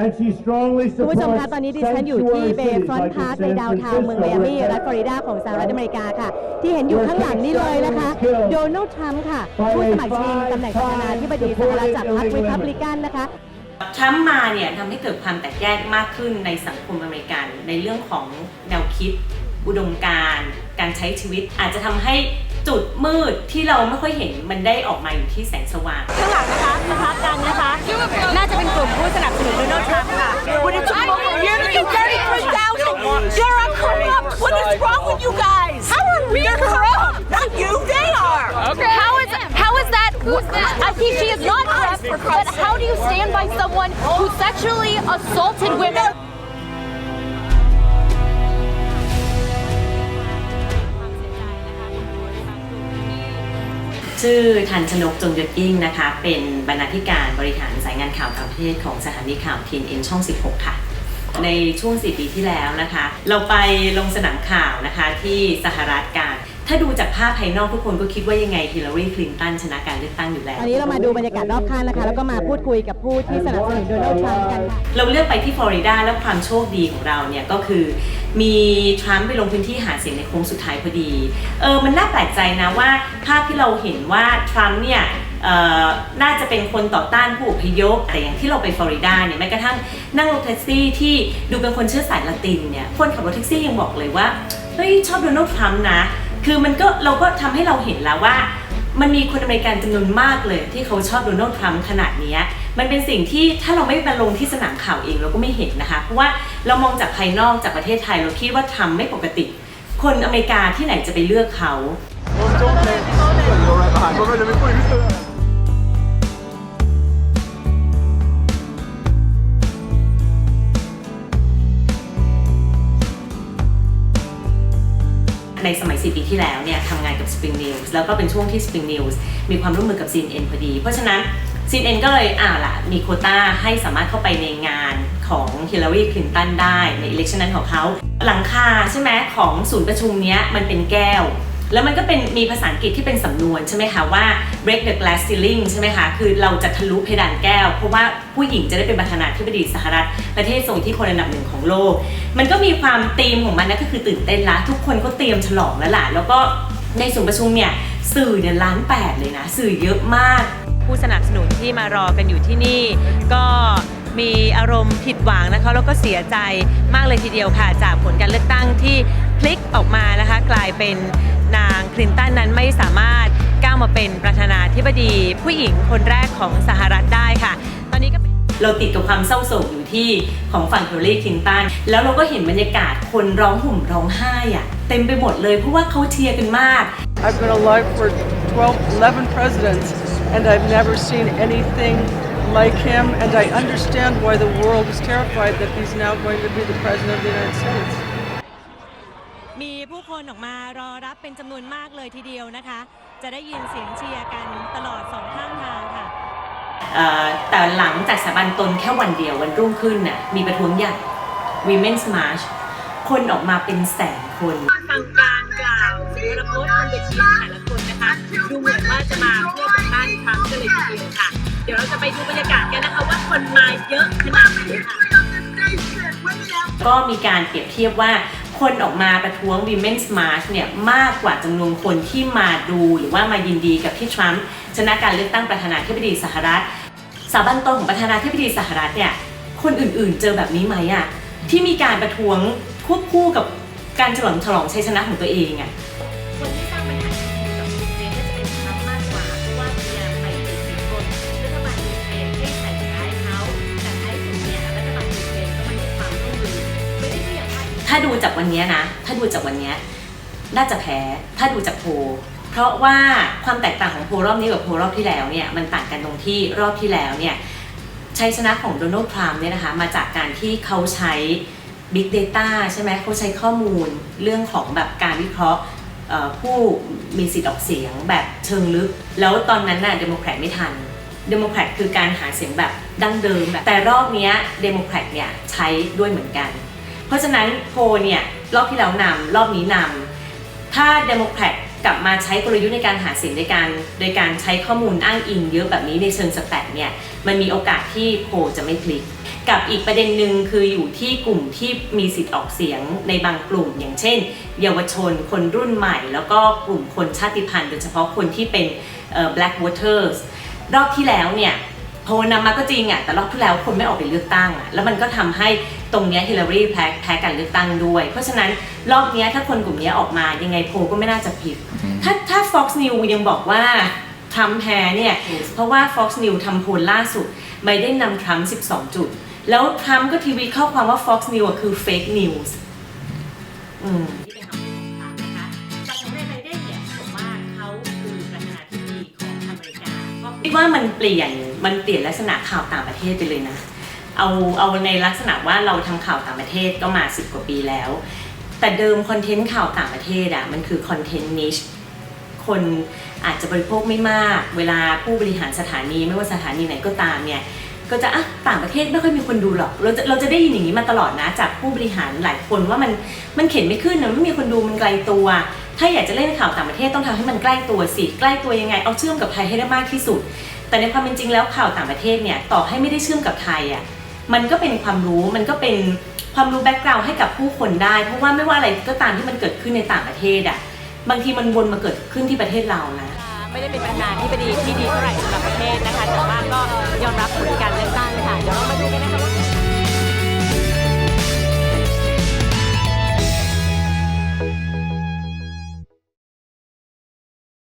and she strongly คุณผู้ชม supports คะตอนนี้ดิฉันอยู่ที่ sanctuary เบย์ cities ฟรอน like ต์พาร์ค in ใน San ดาวน์ทาวน์เมืองไมอามี Francisco, รัฐฟลอริดาของสหรัฐอเมริกาค่ะ ที่เห็นอยู่ข้างหลังนี่เลยนะคะโดนัลด์ทรัมป์ค่ะ ผู้สมัครชิงตำแหน่งประธานาธิบดีสหรัฐจากพรรครีพับลิกันนะคะทรัมป์มาเนี่ยทำให้เกิดความแตกแยกมากขึ้นในสังคมอเมริกัน ในเรื่องของแนวคิด อุดมการณ์การใช้ชีวิตอาจจะทำให้ จุดมืดที่เราไม่ค่อยเห็นมันได้ออกมาอยู่ที่แสงสว่าง ข้างหลังนะคะสภากันนะคะ น่าจะเป็นกลุ่มผู้สนับสนุนโดนัลด์ทรัมป์ค่ะ When it's you're the 33,000. They're corrupt. What is wrong with you guys? How are we They're corrupt? Not you. They are. Okay. How is how is that? Who's that? I think she is not corrupt. But how do you stand by someone who sexually assaulted women? ชื่อทันชนกจงยศยิ่งนะคะ เป็นบรรณาธิการบริหารสายงานข่าวต่างประเทศของสถานีข่าวทีนเอ็นช่อง 16 ค่ะ ในช่วง 4 ปีที่แล้วนะคะ เราไปลงสนามข่าวนะคะที่สหรัฐกัน ถ้าดูจากภาพภายนอกทุกคนก็คิดว่ายังไงฮิลลารีคลินตันชนะการเลือกตั้งอยู่แล้ว ตอนนี้เรามาดูบรรยากาศรอบข้างนะคะ แล้วก็มาพูดคุยกับผู้ที่สนับสนุนโดนัลด์ทรัมป์กันค่ะ เราเลือกไปที่ฟลอริดาแล้วความโชคดีของเราเนี่ยก็คือ มีทรัมป์ไปลงพื้นที่หาเสียงในโค้งสุดท้ายพอดี เออมันน่าแปลกใจนะว่าภาพที่เราเห็นว่าทรัมป์เนี่ยเอ่อน่าจะเป็นคนต่อต้านผู้อพยพแต่อย่างที่เราไปฟลอริดาเนี่ยแม้กระทั่งนั่งรถแท็กซี่ที่ดูเป็นคนเชื้อสายละตินเนี่ยคนขับรถแท็กซี่ยังบอกเลยว่าเฮ้ยชอบโดนัลด์ทรัมป์นะ คือมันก็เราก็ทำให้เราเห็นแล้วว่า มันมีคนอเมริกันจำนวนมากเลยที่เขาชอบโดนัลด์ทรัมป์ขนาดนี้มันเป็นสิ่งที่ถ้าเราไม่มาลงที่สนามข่าวเองเราก็ไม่เห็นนะคะเพราะว่าเรามองจากภายนอกจากประเทศไทยเราคิดว่าทำไม่ปกติ คนอเมริกาที่ไหนจะไปเลือกเขา ในสมัย 4 ปีที่แล้วเนี่ยทำงานกับ Spring News แล้วก็เป็นช่วงที่ Spring News มีความร่วมมือกับ CNN พอดี เพราะฉะนั้น CNN ก็เลยอ่าละมีโคต้าให้สามารถเข้าไปในงานของ Hillary Clinton ได้ใน election นั้นของเขาหลังคาใช่ไหมของศูนย์ประชุมเนี้ยมันเป็นแก้ว แล้วมันก็เป็นมีภาษาอังกฤษที่เป็นสำนวนใช่ไหมคะว่า break the glass ceiling ใช่ไหมคะ คือเราจะทะลุเพดานแก้ว เพราะว่าผู้หญิงจะได้เป็นประธานาธิบดีสหรัฐ ประเทศทรงที่คนอันดับหนึ่งของโลก มันก็มีความธีมของมันนะก็คือตื่นเต้นละทุกคนก็เตรียมฉลองแล้วล่ะแล้วก็ในศูนประชุมเนี่ยสื่อเนี่ยล้านแปดเลยนะ สื่อเยอะมาก ผู้สนับสนุนที่มารอกันอยู่ที่นี่ ก็มีอารมณ์ผิดหวังนะคะแล้วก็เสียใจมากเลยทีเดียวค่ะ จากผลการเลือกตั้งที่พลิกออกมานะคะ กลายเป็น ลินตันนั้นไม่สามารถก้าวมาเป็นประธานาธิบดี ผู้หญิงคนแรกของสหรัฐได้ค่ะ ตอนนี้ก็เราติดกับความเศร้าโศกอยู่ที่ของฝั่งฮิลลีคลินตันแล้วเราก็เห็นบรรยากาศคนร้องห่มร้องไห้อะเต็มไปหมดเลยเพราะว่าเขาเชียร์กันมาก I've been alive for 12, 11 presidents, and I've never seen anything like him. And I understand why the world is terrified that he's now going to be the president of the United States. มีผู้คนออกมารอรับเป็นจำนวนมากเลยทีเดียวนะคะ จะได้ยินเสียงเชียร์กันตลอดสองข้างทางค่ะเอ่อแต่หลังจากสถาบันตนแค่วันเดียววันรุ่งขึ้นน่ะมีประท้วงใหญ่ Women's March คนออกมาเป็นแสนคน ฟังการกล่าวสุรพจน์บนเวทีแต่ละคนนะคะ ดูเหมือนว่าจะมาเพื่อต่อต้านทรัมป์กันเลยทีเดียวค่ะ เดี๋ยวเราจะไปดูบรรยากาศกันนะคะว่าคนมาเยอะขนาดไหนค่ะ ก็มีการเปรียบเทียบว่า คนออกมาประท้วง Women's March เนี่ยมากกว่าจำนวนคนที่มาดูหรือว่ามายินดีกับที่ทรัมป์ชนะการเลือกตั้งประธานาธิบดีสหรัฐ สาบันตนของประธานาธิบดีสหรัฐเนี่ยคนอื่นๆ เจอแบบนี้ไหมอะที่มีการประท้วงควบคู่กับการฉลองฉลองชัยชนะของตัวเองอะ ถ้าดูจากวันนี้นะ ถ้าดูจากวันนี้น่าจะแพ้ ถ้าดูจากโพลเพราะว่าความแตกต่างของโพลรอบนี้กับโพลรอบที่แล้วเนี่ยมันต่างกันตรงที่รอบที่แล้วเนี่ยชัยชนะของโดนัลด์ทรัมป์เนี่ยนะคะมาจากการที่เขาใช้ Big Data ใช่ไหมเขาใช้ข้อมูลเรื่องของแบบการวิเคราะห์ผู้มีสิทธิ์ออกเสียงแบบเชิงลึก แล้วตอนนั้นน่ะเดโมแครตไม่ทันเดโมแครตคือการหาเสียงแบบดั้งเดิมแบบแต่รอบนี้เดโมแครตเนี่ยใช้ด้วยเหมือนกัน เพราะฉะนั้นโพลเนี่ยรอบที่แล้วนำรอบนี้นำถ้าเดโมแครตกลับมาใช้กลยุทธ์ในการหาเสียงในการโดยการใช้ข้อมูลอ้างอิงเยอะแบบนี้ในเชิงสแตทเนี่ยมันมีโอกาสที่โพลจะไม่พลิกกับอีกประเด็นหนึ่งคืออยู่ที่กลุ่มที่มีสิทธิ์ออกเสียงในบางกลุ่ม อย่างเช่น เยาวชนคนรุ่นใหม่ แล้วก็กลุ่มคนชาติพันธุ์โดยเฉพาะคนที่เป็นเอ่อ black voters รอบที่แล้วเนี่ยโพลนำมาก็จริงอะแต่รอบที่แล้วคนไม่ออกไปเลือกตั้งอะแล้วมันก็ทำให้ ตรงเนี้ฮิลลารีแพ้แพ้การเลือกตั้งด้วย เพราะฉะนั้นรอบเนี้ยถ้าคนกลุ่มเนี้ยออกมายังไงโพลก็ไม่น่าจะผิด ถ้าถ้า Fox News ยังบอกว่าทรัมป์แพ้เนี่ย เพราะว่า Fox News ทำโพลล่าสุดไบเดนนำทรัมป์12 จุด แล้วทรัมป์ก็ทีวีข้อความว่า Fox News อะคือ fake news อืมที่เป็นคำพูดของทรัมป์นะคะจากของไบเดนเนี่ยผมว่าเขาคือประธานาธิบดีของอเมริกาก็คิดว่ามันเปลี่ยนมันเปลี่ยนลักษณะข่าวต่างประเทศไปเลยนะ เอาเอาในลักษณะว่าเราทำข่าวต่างประเทศก็มา 10 กว่าปีแล้ว แต่เดิมคอนเทนต์ข่าวต่างประเทศอะมันคือคอนเทนต์นิชคนอาจจะบริโภคไม่มาก เวลาผู้บริหารสถานีไม่ว่าสถานีไหนก็ตามเนี่ยก็จะอะต่างประเทศไม่ค่อยมีคนดูหรอก เราจะเราจะได้ยินอย่างนี้มาตลอดนะ จากผู้บริหารหลายคนว่ามันมันเข็นไม่ขึ้นนะไม่มีคนดูมันไกลตัว ถ้าอยากจะเล่นข่าวต่างประเทศต้องทำให้มันใกล้ตัวสิใกล้ตัวยังไง เอาเชื่อมกับไทยให้ได้มากที่สุด แต่ในความเป็นจริงแล้วข่าวต่างประเทศเนี่ยต่อให้ไม่ได้เชื่อมกับไทยอะ มันก็เป็นความรู้มันก็เป็นความรู้แบ็กกราวด์ให้กับผู้คนได้ เพราะว่าไม่ว่าอะไรก็ตามที่มันเกิดขึ้นในต่างประเทศอะบางทีมันวนมาเกิดขึ้นที่ประเทศเรานะไม่ได้เป็นประธานที่บดีที่ดีเท่าไหร่สำหรับประเทศนะคะแต่ว่าก็ยอมรับผลการเลือกตั้งค่ะเดี๋ยวเรามาดูกันนะคะว่า